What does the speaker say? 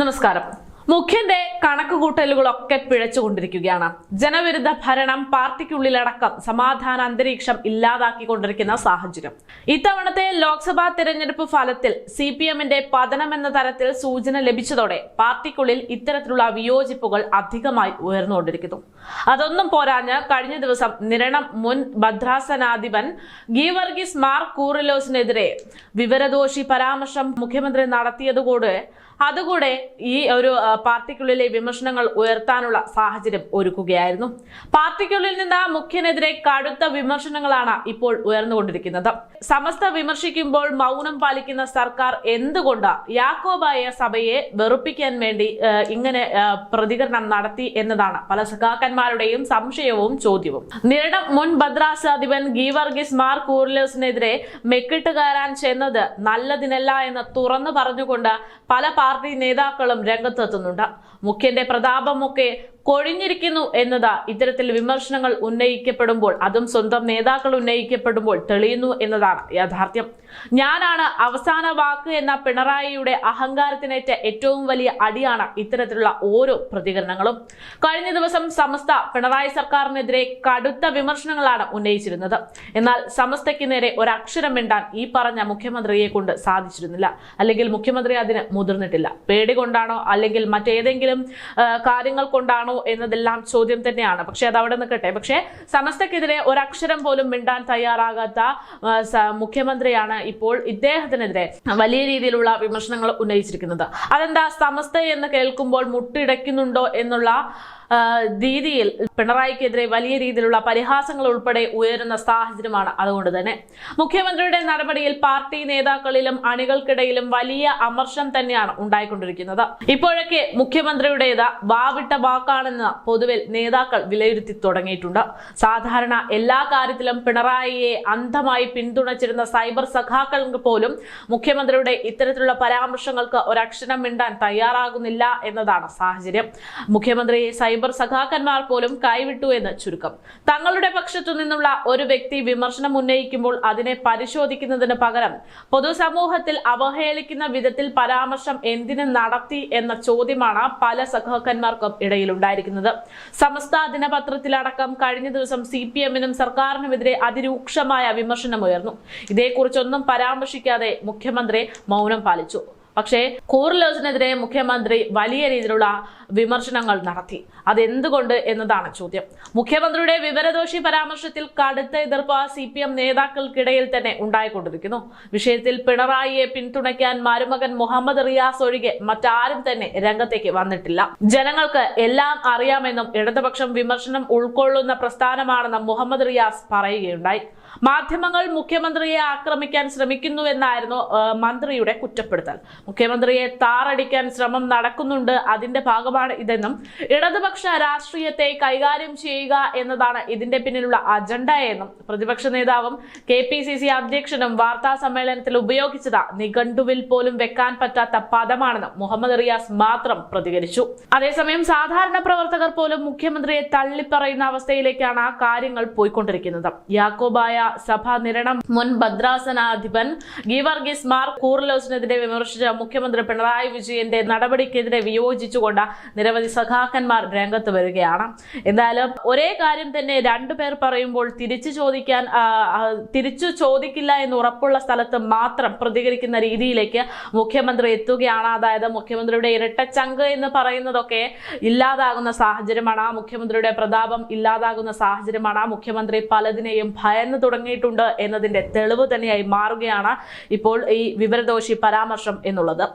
నమస్కారం. മുഖ്യന്റെ കണക്കുകൂട്ടലുകളൊക്കെ പിഴച്ചുകൊണ്ടിരിക്കുകയാണ്. ജനവിരുദ്ധ ഭരണം പാർട്ടിക്കുള്ളിലടക്കം സമാധാന അന്തരീക്ഷം ഇല്ലാതാക്കിക്കൊണ്ടിരിക്കുന്ന സാഹചര്യം. ഇത്തവണത്തെ ലോക്സഭാ തെരഞ്ഞെടുപ്പ് ഫലത്തിൽ സി പി എമ്മിന്റെ പതനമെന്ന തരത്തിൽ സൂചന ലഭിച്ചതോടെ പാർട്ടിക്കുള്ളിൽ ഇത്തരത്തിലുള്ള വിയോജിപ്പുകൾ അധികമായി ഉയർന്നുകൊണ്ടിരിക്കുന്നു. അതൊന്നും പോരാഞ്ഞ് കഴിഞ്ഞ ദിവസം നിരണം മുൻ ഭദ്രാസനാധിപൻ ഗീവർഗീസ് മാർ കൂറിലോസിനെതിരെ വിവരദോഷി പരാമർശം മുഖ്യമന്ത്രി നടത്തിയതുകൂടെ അതുകൂടെ ഈ ഒരു പാർട്ടിക്കുള്ളിലെ വിമർശനങ്ങൾ ഉയർത്താനുള്ള സാഹചര്യം ഒരുക്കുകയായിരുന്നു. പാർട്ടിക്കുള്ളിൽ നിന്ന് മുഖ്യനെതിരെ കടുത്ത വിമർശനങ്ങളാണ് ഇപ്പോൾ ഉയർന്നുകൊണ്ടിരിക്കുന്നത്. സമസ്ത വിമർശിക്കുമ്പോൾ മൗനം പാലിക്കുന്ന സർക്കാർ എന്തുകൊണ്ട് യാക്കോബായ സഭയെ വെറുപ്പിക്കാൻ വേണ്ടി ഇങ്ങനെ പ്രതികരണം നടത്തി എന്നതാണ് പല സഖാക്കന്മാരുടെയും സംശയവും ചോദ്യവും. നിരണം മുൻ ഭദ്രാസാധിപൻ ഗീവർഗീസ് മാർ കൂർലേസിനെതിരെ മെക്കിട്ട് കയറാൻ ചെന്നത് നല്ലതിനല്ല എന്ന് തുറന്നു പറഞ്ഞുകൊണ്ട് പല പാർട്ടി നേതാക്കളും രംഗത്തെത്തുന്നുണ്ട് മുഖ്യന്റെ പ്രതാപമൊക്കെ കൊഴിഞ്ഞിരിക്കുന്നു എന്നതാ ഇത്തരത്തിൽ വിമർശനങ്ങൾ ഉന്നയിക്കപ്പെടുമ്പോൾ അതും സ്വന്തം നേതാക്കൾ ഉന്നയിക്കപ്പെടുമ്പോൾ തെളിയുന്നു എന്നതാണ് യാഥാർത്ഥ്യം. ഞാനാണ് അവസാന വാക്ക് എന്ന പിണറായിയുടെ അഹങ്കാരത്തിനേറ്റ ഏറ്റവും വലിയ അടിയാണ് ഇത്തരത്തിലുള്ള ഓരോ പ്രതികരണങ്ങളും. കഴിഞ്ഞ ദിവസം സമസ്ത പിണറായി സർക്കാരിനെതിരെ കടുത്ത വിമർശനങ്ങളാണ് ഉന്നയിച്ചിരുന്നത്. എന്നാൽ സമസ്തയ്ക്ക് നേരെ ഒരക്ഷരം മിണ്ടാൻ ഈ പറഞ്ഞ മുഖ്യമന്ത്രിയെ കൊണ്ട് സാധിച്ചിരുന്നില്ല. അല്ലെങ്കിൽ മുഖ്യമന്ത്രി അതിന് മുതിർന്നിട്ടില്ല. പേടി കൊണ്ടാണോ അല്ലെങ്കിൽ മറ്റേതെങ്കിലും കാര്യങ്ങൾ കൊണ്ടാണോ എന്നതെല്ലാം ചോദ്യം തന്നെയാണ്. പക്ഷെ അത് അവിടെ നിൽക്കട്ടെ. പക്ഷെ സമസ്തക്കെതിരെ ഒരക്ഷരം പോലും മിണ്ടാൻ തയ്യാറാകാത്ത മുഖ്യമന്ത്രിയാണ് ഇപ്പോൾ ഇദ്ദേഹത്തിനെതിരെ വലിയ രീതിയിലുള്ള വിമർശനങ്ങൾ ഉന്നയിച്ചിരിക്കുന്നത്. അതെന്താ സമസ്ത എന്ന് കേൾക്കുമ്പോൾ മുട്ടിടയ്ക്കുന്നുണ്ടോ എന്നുള്ള രീതിയിൽ പിണറായിക്കെതിരെ വലിയ രീതിയിലുള്ള പരിഹാസങ്ങൾ ഉൾപ്പെടെ ഉയരുന്ന സാഹചര്യമാണ് അതുകൊണ്ട് തന്നെ. മുഖ്യമന്ത്രിയുടെ നടപടിയിൽ പാർട്ടി നേതാക്കളിലും അണികൾക്കിടയിലും വലിയ അമർഷം തന്നെയാണ് ഉണ്ടായിക്കൊണ്ടിരിക്കുന്നത്. ഇപ്പോഴൊക്കെ മുഖ്യമന്ത്രിയുടേത് വാവിട്ട വാക്കാണെന്ന് പൊതുവിൽ നേതാക്കൾ വിലയിരുത്തി തുടങ്ങിയിട്ടുണ്ട്. സാധാരണ എല്ലാ കാര്യത്തിലും പിണറായിയെ അന്ധമായി പിന്തുണച്ചിരുന്ന സൈബർ സഖാക്കൾക്ക് പോലും മുഖ്യമന്ത്രിയുടെ ഇത്തരത്തിലുള്ള പരാമർശങ്ങൾക്ക് ഒരക്ഷരം മിണ്ടാൻ തയ്യാറാകുന്നില്ല എന്നതാണ് സാഹചര്യം. മുഖ്യമന്ത്രിയെ സൈബർ സഖാക്കന്മാർ പോലും കൈവിട്ടു എന്ന് ചുരുക്കം. തങ്ങളുടെ പക്ഷത്തു നിന്നുള്ള ഒരു വ്യക്തി വിമർശനം ഉന്നയിക്കുമ്പോൾ അതിനെ പരിശോധിക്കുന്നതിന് പകരം പൊതുസമൂഹത്തിൽ അവഹേളിക്കുന്ന വിധത്തിൽ പരാമർശം എന്തിനു നടത്തി എന്ന ചോദ്യമാണ് പല സഖാക്കന്മാർക്കും ഇടയിലുണ്ടായിരിക്കുന്നത്. സമസ്ത ദിനപത്രത്തിലടക്കം കഴിഞ്ഞ ദിവസം സി പി എമ്മിനും സർക്കാരിനുമെതിരെ അതിരൂക്ഷമായ വിമർശനമുയർന്നു. ഇതേക്കുറിച്ചൊന്നും പരാമർശിക്കാതെ മുഖ്യമന്ത്രി മൗനം പാലിച്ചു. പക്ഷേ കൂറിലേഴ്സിനെതിരെ മുഖ്യമന്ത്രി വലിയ രീതിയിലുള്ള വിമർശനങ്ങൾ നടത്തി. അതെന്തുകൊണ്ട് എന്നതാണ് ചോദ്യം. മുഖ്യമന്ത്രിയുടെ വിവരദോഷി പരാമർശത്തിൽ കടുത്ത എതിർപ്പ് സി പി എം നേതാക്കൾക്കിടയിൽ തന്നെ ഉണ്ടായിക്കൊണ്ടിരിക്കുന്നു. വിഷയത്തിൽ പിണറായിയെ പിന്തുണയ്ക്കാൻ മരുമകൻ മുഹമ്മദ് റിയാസ് ഒഴികെ മറ്റാരും തന്നെ രംഗത്തേക്ക് വന്നിട്ടില്ല. ജനങ്ങൾക്ക് എല്ലാം അറിയാമെന്നും ഇടതുപക്ഷം വിമർശനം ഉൾക്കൊള്ളുന്ന പ്രസ്ഥാനമാണെന്നും മുഹമ്മദ് റിയാസ് പറയുകയുണ്ടായി. മാധ്യമങ്ങൾ മുഖ്യമന്ത്രിയെ ആക്രമിക്കാൻ ശ്രമിക്കുന്നുവെന്നായിരുന്നു മന്ത്രിയുടെ കുറ്റപ്പെടുത്തൽ. മുഖ്യമന്ത്രിയെ താറടിക്കാൻ ശ്രമം നടക്കുന്നുണ്ട്. അതിന്റെ ഭാഗമാണ് ഇതെന്നും ഇടതുപക്ഷ രാഷ്ട്രീയത്തെ കൈകാര്യം ചെയ്യുക എന്നതാണ് ഇതിന്റെ പിന്നിലുള്ള അജണ്ട എന്നും. പ്രതിപക്ഷ നേതാവും കെ അധ്യക്ഷനും വാർത്താ സമ്മേളനത്തിൽ ഉപയോഗിച്ചത് നിഘണ്ടുവിൽ പോലും വെക്കാൻ പറ്റാത്ത പദമാണെന്ന് മുഹമ്മദ് റിയാസ് മാത്രം പ്രതികരിച്ചു. അതേസമയം സാധാരണ പ്രവർത്തകർ പോലും മുഖ്യമന്ത്രിയെ തള്ളിപ്പറയുന്ന അവസ്ഥയിലേക്കാണ് ആ കാര്യങ്ങൾ പോയിക്കൊണ്ടിരിക്കുന്നത്. യാക്കോബായ സഭ നിരണം. മുൻ ഭദ്രാസനാധിപൻ ഗീവർഗീസ് മാർ കൂർലോസിനെതിരെ വിമർശിച്ച മുഖ്യമന്ത്രി പിണറായി വിജയന്റെ നടപടിക്കെതിരെ വിയോജിച്ചുകൊണ്ട് നിരവധി സഖാക്കന്മാർ രംഗത്ത് വരികയാണ്. എന്തായാലും ഒരേ കാര്യം തന്നെ രണ്ടുപേർ പറയുമ്പോൾ തിരിച്ചു ചോദിക്കാൻ തിരിച്ചു ചോദിക്കില്ല എന്ന് ഉറപ്പുള്ള സ്ഥലത്ത് മാത്രം പ്രതികരിക്കുന്ന രീതിയിലേക്ക് മുഖ്യമന്ത്രി എത്തുകയാണ്. അതായത് മുഖ്യമന്ത്രിയുടെ ഇരട്ടച്ചങ്ക് എന്ന് പറയുന്നതൊക്കെ ഇല്ലാതാകുന്ന സാഹചര്യമാണ്. മുഖ്യമന്ത്രിയുടെ പ്രതാപം ഇല്ലാതാകുന്ന സാഹചര്യമാണ്. മുഖ്യമന്ത്രി പലതിനെയും ഭയന്ന് തുടങ്ങിയിട്ടുണ്ട് എന്നതിന്റെ തെളിവ് തന്നെയായി മാറുകയാണ് ഇപ്പോൾ ഈ വിവരദോഷി പരാമർശം എന്നുള്ളത്.